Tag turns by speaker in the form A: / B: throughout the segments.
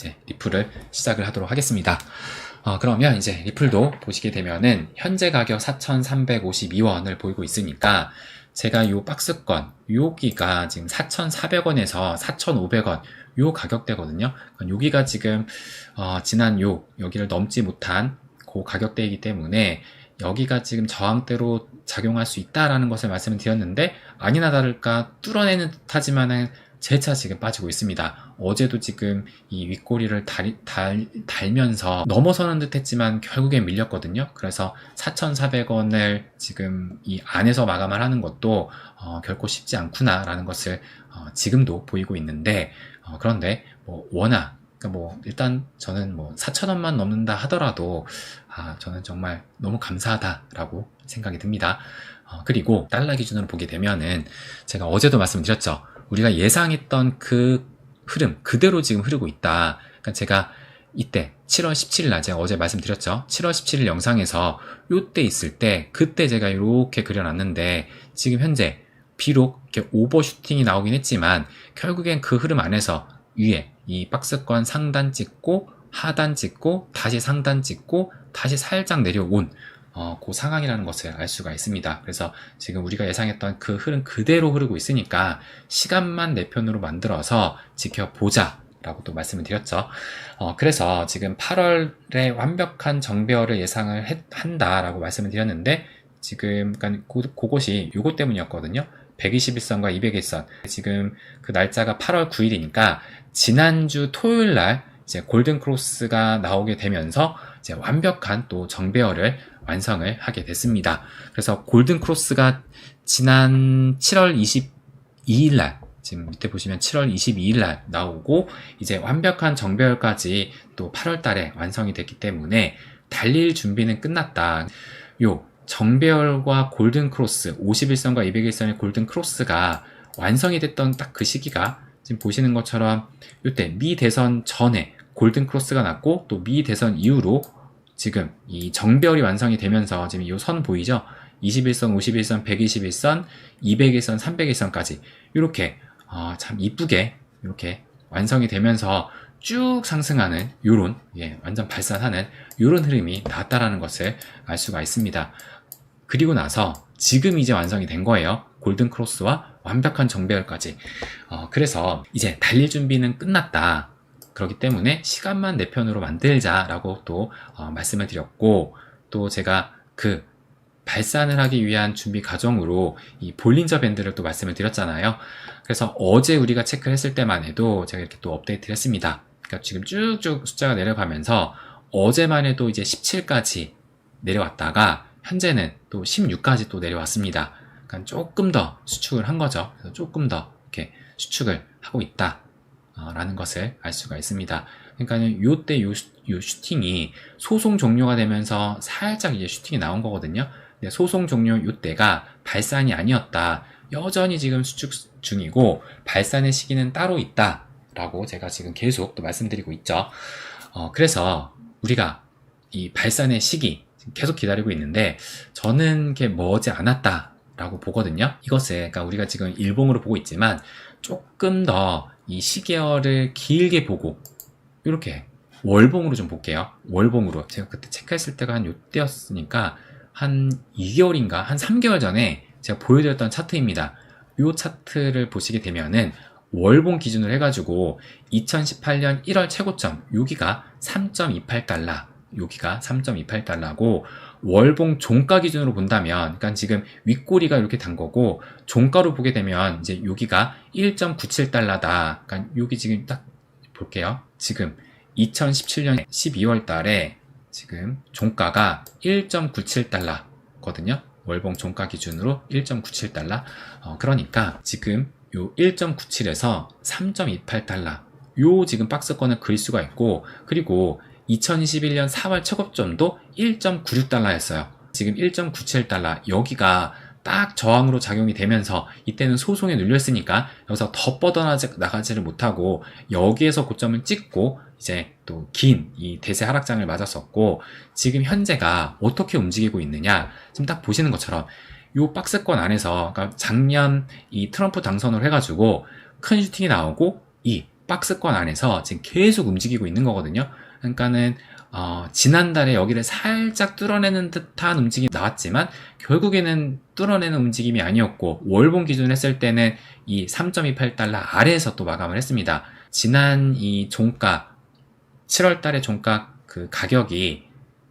A: 이제 리플을 시작을 하도록 하겠습니다. 어, 그러면 이제 리플도 보시게 되면은 현재 가격 4,352원을 보이고 있으니까 제가 요 박스권 여기가 지금 4,400원에서 4,500원 요 가격대거든요. 그러니까 여기가 지금 어, 지난 요 여기를 넘지 못한 그 가격대이기 때문에 여기가 지금 저항대로 작용할 수 있다라는 것을 말씀을 드렸는데 아니나 다를까 뚫어내는 듯하지만은 재차 지금 빠지고 있습니다. 어제도 지금 이 윗꼬리를 달, 달, 달면서 넘어서는 듯 했지만 결국엔 밀렸거든요. 그래서 4,400원을 지금 이 안에서 마감을 하는 것도 어, 결코 쉽지 않구나라는 것을 어, 지금도 보이고 있는데 어, 그런데 뭐 워낙 그러니까 뭐 일단 저는 뭐 4,000원만 넘는다 하더라도 아 저는 정말 너무 감사하다라고 생각이 듭니다. 어, 그리고 달러 기준으로 보게 되면은 제가 어제도 말씀드렸죠. 우리가 예상했던 그 흐름 그대로 지금 흐르고 있다. 그러니까 제가 이때 7월 17일 날 제가 어제 말씀드렸죠. 7월 17일 영상에서 요때 있을 때 그때 제가 이렇게 그려놨는데 지금 현재 비록 이렇게 오버슈팅이 나오긴 했지만 결국엔 그 흐름 안에서 위에 이 박스권 상단 찍고 하단 찍고 다시 상단 찍고 다시 살짝 내려온 어, 그 상황이라는 것을 알 수가 있습니다. 그래서 지금 우리가 예상했던 그 흐름 그대로 흐르고 있으니까 시간만 내 편으로 만들어서 지켜보자. 라고 또 말씀을 드렸죠. 어, 그래서 지금 8월에 완벽한 정배열을 예상을 했, 한다라고 말씀을 드렸는데, 지금, 그러니까 고, 그것이 요거 때문이었거든요. 121선과 201선. 지금 그 날짜가 8월 9일이니까, 지난주 토요일 날, 이제 골든 크로스가 나오게 되면서, 이제 완벽한 또 정배열을 완성을 하게 됐습니다. 그래서 골든 크로스가 지난 7월 22일 날 지금 밑에 보시면 7월 22일 날 나오고 이제 완벽한 정배열까지 또 8월 달에 완성이 됐기 때문에 달릴 준비는 끝났다. 요 정배열과 골든 크로스 51선과 201선의 골든 크로스가 완성이 됐던 딱 그 시기가 지금 보시는 것처럼 이때 미 대선 전에 골든 크로스가 났고 또 미 대선 이후로 지금 이 정별이 완성이 되면서 지금 이 선 보이죠? 21선, 51선, 121선, 201선, 301선까지 이렇게 어, 참 이쁘게 이렇게 완성이 되면서 쭉 상승하는 요런 예, 완전 발산하는 요런 흐름이 나왔다라는 것을 알 수가 있습니다. 그리고 나서 지금 이제 완성이 된 거예요. 골든 크로스와 완벽한 정배열까지. 어, 그래서 이제 달릴 준비는 끝났다. 그렇기 때문에 시간만 내 편으로 만들자라고 또 어, 말씀을 드렸고 또 제가 그 발산을 하기 위한 준비 과정으로 이 볼린저 밴드를 또 말씀을 드렸잖아요. 그래서 어제 우리가 체크를 했을 때만 해도 제가 이렇게 또 업데이트를 했습니다. 그러니까 지금 쭉쭉 숫자가 내려가면서 어제만 해도 이제 17까지 내려왔다가 현재는 또 16까지 또 내려왔습니다. 그러니까 조금 더 수축을 한 거죠. 그래서 조금 더 이렇게 수축을 하고 있다. 라는 것을 알 수가 있습니다. 그러니까 요때 요, 요 슈팅이 소송 종료가 되면서 살짝 이제 슈팅이 나온 거거든요. 소송 종료 요때가 발산이 아니었다. 여전히 지금 수축 중이고 발산의 시기는 따로 있다. 라고 제가 지금 계속 또 말씀드리고 있죠. 어, 그래서 우리가 이 발산의 시기 계속 기다리고 있는데 저는 게 머지 않았다. 라고 보거든요. 이것을, 그러니까 우리가 지금 일봉으로 보고 있지만 조금 더 이 시계열을 길게 보고 이렇게 월봉으로 좀 볼게요. 월봉으로. 제가 그때 체크했을 때가 한 요때였으니까 한 2개월인가 한 3개월 전에 제가 보여드렸던 차트입니다. 요 차트를 보시게 되면은 월봉 기준으로 해가지고 2018년 1월 최고점 여기가 3.28달러 여기가 3.28달러고 월봉 종가 기준으로 본다면, 그러니까 지금 윗꼬리가 이렇게 단 거고, 종가로 보게 되면, 이제 여기가 1.97달러다. 그러니까 여기 지금 딱 볼게요. 지금 2017년 12월 달에 지금 종가가 1.97달러 거든요. 월봉 종가 기준으로 1.97달러. 어, 그러니까 지금 요 1.97에서 3.28달러. 요 지금 박스권을 그릴 수가 있고, 그리고 2021년 4월 최고점도 1.96달러였어요. 지금 1.97달러 여기가 딱 저항으로 작용이 되면서 이때는 소송에 눌렸으니까 여기서 더 뻗어나가지를 못하고 여기에서 고점을 찍고 이제 또 긴 이 대세 하락장을 맞았었고 지금 현재가 어떻게 움직이고 있느냐 지금 딱 보시는 것처럼 이 박스권 안에서 그러니까 작년 이 트럼프 당선을 해가지고 큰 슈팅이 나오고 이 박스권 안에서 지금 계속 움직이고 있는 거거든요. 그러니까는 어, 지난달에 여기를 살짝 뚫어내는 듯한 움직임이 나왔지만 결국에는 뚫어내는 움직임이 아니었고 월봉 기준으로 했을 때는 이 3.28달러 아래에서 또 마감을 했습니다. 지난 이 종가 7월 달에 종가 그 가격이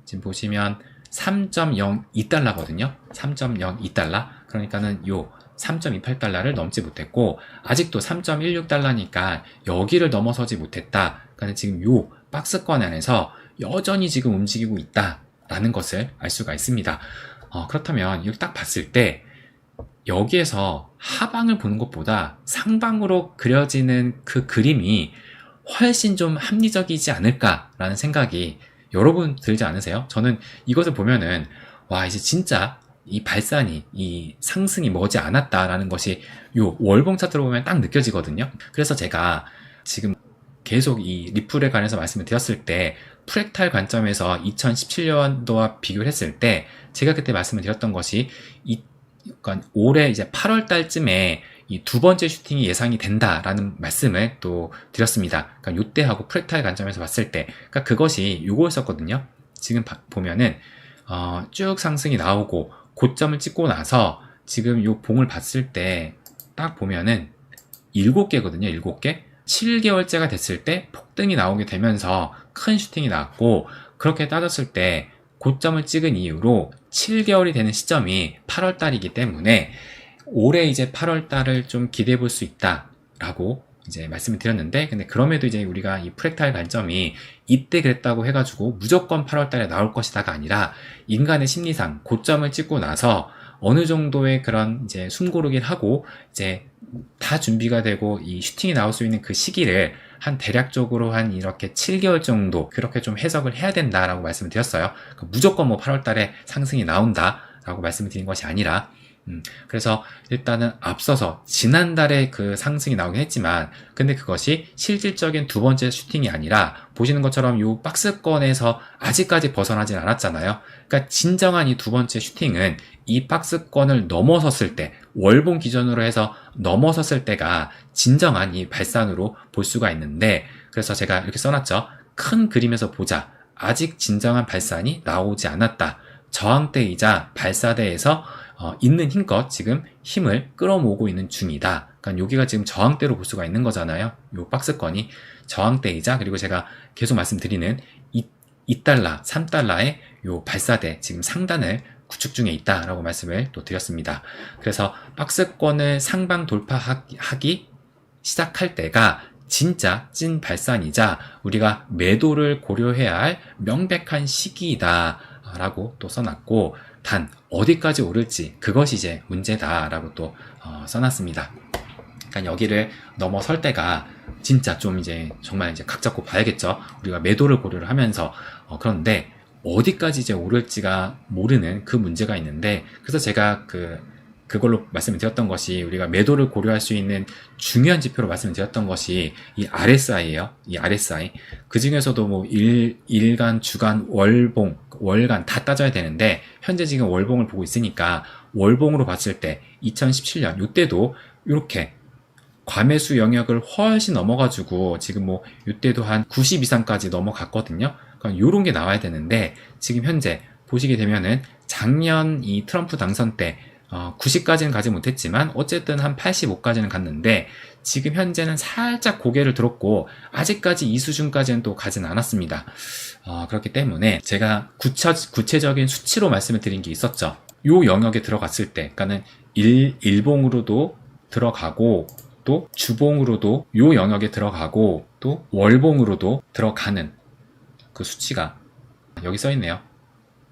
A: 지금 보시면 3.02달러거든요. 3.02달러. 그러니까는 요 3.28달러를 넘지 못했고 아직도 3.16달러니까 여기를 넘어서지 못했다. 그러니까 지금 요 박스권 안에서 여전히 지금 움직이고 있다라는 것을 알 수가 있습니다. 어, 그렇다면 이걸 딱 봤을 때 여기에서 하방을 보는 것보다 상방으로 그려지는 그 그림이 훨씬 좀 합리적이지 않을까라는 생각이 여러분 들지 않으세요? 저는 이것을 보면은 와 이제 진짜 이 발산이 이 상승이 머지 않았다라는 것이 요 월봉 차트로 보면 딱 느껴지거든요. 그래서 제가 지금 계속 이 리플에 관해서 말씀을 드렸을 때 프랙탈 관점에서 2017년도와 비교를 했을 때 제가 그때 말씀을 드렸던 것이 이 그러니까 올해 이제 8월 달쯤에 이 두 번째 슈팅이 예상이 된다라는 말씀을 또 드렸습니다. 그러니까 요때하고 프랙탈 관점에서 봤을 때, 그러니까 그것이 요거였었거든요. 지금 바, 보면은 어, 쭉 상승이 나오고 고점을 찍고 나서 지금 요 봉을 봤을 때 딱 보면은 7개거든요. 7개. 7개월째가 됐을 때 폭등이 나오게 되면서 큰 슈팅이 나왔고 그렇게 따졌을 때 고점을 찍은 이후로 7개월이 되는 시점이 8월 달이기 때문에 올해 이제 8월 달을 좀 기대해 볼 수 있다라고 이제 말씀을 드렸는데 근데 그럼에도 이제 우리가 이 프랙탈 관점이 이때 그랬다고 해가지고 무조건 8월 달에 나올 것이다가 아니라 인간의 심리상 고점을 찍고 나서 어느 정도의 그런 이제 숨고르기를 하고 이제 다 준비가 되고 이 슈팅이 나올 수 있는 그 시기를 한 대략적으로 한 이렇게 7개월 정도 그렇게 좀 해석을 해야 된다라고 말씀을 드렸어요. 그러니까 무조건 뭐 8월 달에 상승이 나온다라고 말씀을 드린 것이 아니라 음, 그래서 일단은 앞서서 지난달에 그 상승이 나오긴 했지만 근데 그것이 실질적인 두 번째 슈팅이 아니라 보시는 것처럼 이 박스권에서 아직까지 벗어나진 않았잖아요. 그러니까 진정한 이 두 번째 슈팅은 이 박스권을 넘어섰을 때 월봉 기준으로 해서 넘어섰을 때가 진정한 이 발산으로 볼 수가 있는데 그래서 제가 이렇게 써놨죠. 큰 그림에서 보자. 아직 진정한 발산이 나오지 않았다. 저항대이자 발사대에서 어, 있는 힘껏 지금 힘을 끌어모으고 있는 중이다. 그러니까 여기가 지금 저항대로 볼 수가 있는 거잖아요. 요 박스권이 저항대이자 그리고 제가 계속 말씀드리는 2, 2달러, 3달러의 요 발사대 지금 상단을 구축 중에 있다라고 말씀을 또 드렸습니다. 그래서 박스권을 상방 돌파하기 시작할 때가 진짜 찐 발산이자 우리가 매도를 고려해야 할 명백한 시기이다. 라고 또 써놨고 단 어디까지 오를지 그것이 이제 문제다 라고 또 어, 써놨습니다. 그러니까 여기를 넘어설 때가 진짜 좀 이제 정말 이제 각 잡고 봐야겠죠. 우리가 매도를 고려를 하면서 어, 그런데 어디까지 이제 오를지가 모르는 그 문제가 있는데 그래서 제가 그 그걸로 말씀을 드렸던 것이 우리가 매도를 고려할 수 있는 중요한 지표로 말씀을 드렸던 것이 이 RSI예요. 이 RSI. 그 중에서도 뭐 일, 일간, 주간, 월봉, 월간 다 따져야 되는데 현재 지금 월봉을 보고 있으니까 월봉으로 봤을 때 2017년 이때도 이렇게 과매수 영역을 훨씬 넘어가지고 지금 뭐 이때도 한 90 이상까지 넘어갔거든요. 그러니까 이런 게 나와야 되는데 지금 현재 보시게 되면은 작년 이 트럼프 당선 때 어, 90까지는 가지 못했지만 어쨌든 한 85까지는 갔는데 지금 현재는 살짝 고개를 들었고 아직까지 이 수준까지는 또 가진 않았습니다. 어, 그렇기 때문에 제가 구체, 구체적인 수치로 말씀을 드린 게 있었죠. 요 영역에 들어갔을 때, 그러니까는 일, 일봉으로도 들어가고 또 주봉으로도 요 영역에 들어가고 또 월봉으로도 들어가는 그 수치가 여기 써 있네요.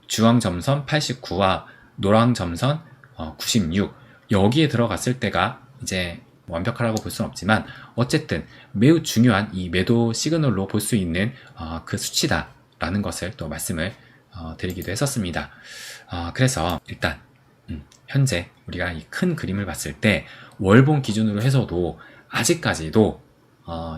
A: 주황 점선 89와 노랑 점선 96 어, 여기에 들어갔을 때가 이제 완벽하라고 볼 수는 없지만 어쨌든 매우 중요한 이 매도 시그널로 볼 수 있는 어, 그 수치다라는 것을 또 말씀을 어, 드리기도 했었습니다. 그래서 일단 음, 현재 우리가 이 큰 그림을 봤을 때 월봉 기준으로 해서도 아직까지도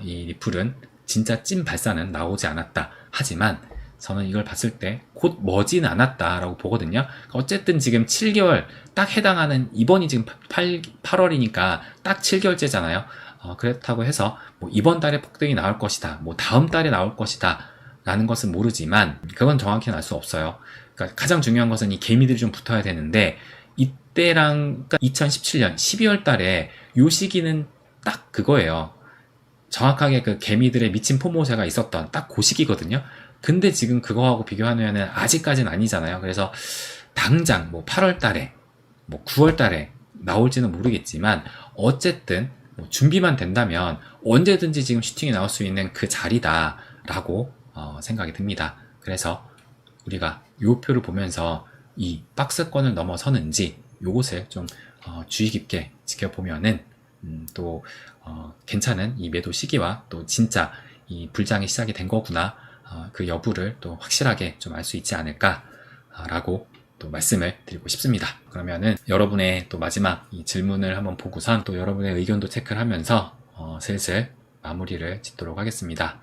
A: 이 리플은 진짜 찐 발사는 나오지 않았다. 하지만 저는 이걸 봤을 때 곧 머지는 않았다라고 보거든요. 어쨌든 지금 7개월 딱 해당하는 이번이 지금 8, 8월이니까 딱 7개월째잖아요. 어, 그렇다고 해서 뭐 이번 달에 폭등이 나올 것이다, 뭐 다음 달에 나올 것이다 라는 것은 모르지만 그건 정확히는 알 수 없어요. 그러니까 가장 중요한 것은 이 개미들이 좀 붙어야 되는데 이때랑 2017년 12월 달에 요 시기는 딱 그거예요. 정확하게 그 개미들의 미친 포모세가 있었던 딱 그 시기거든요. 근데 지금 그거하고 비교하면은 아직까지는 아니잖아요. 그래서 당장 뭐 8월 달에 뭐 9월 달에 나올지는 모르겠지만 어쨌든 뭐 준비만 된다면 언제든지 지금 슈팅이 나올 수 있는 그 자리다라고 어, 생각이 듭니다. 그래서 우리가 요 표를 보면서 이 박스권을 넘어서는지 요것을 좀 어, 주의 깊게 지켜보면은 음, 또 어, 괜찮은 이 매도 시기와 또 진짜 이 불장이 시작이 된 거구나 어, 그 여부를 또 확실하게 좀 알 수 있지 않을까라고 또 말씀을 드리고 싶습니다. 그러면은 여러분의 또 마지막 이 질문을 한번 보고선 또 여러분의 의견도 체크를 하면서 어, 슬슬 마무리를 짓도록 하겠습니다.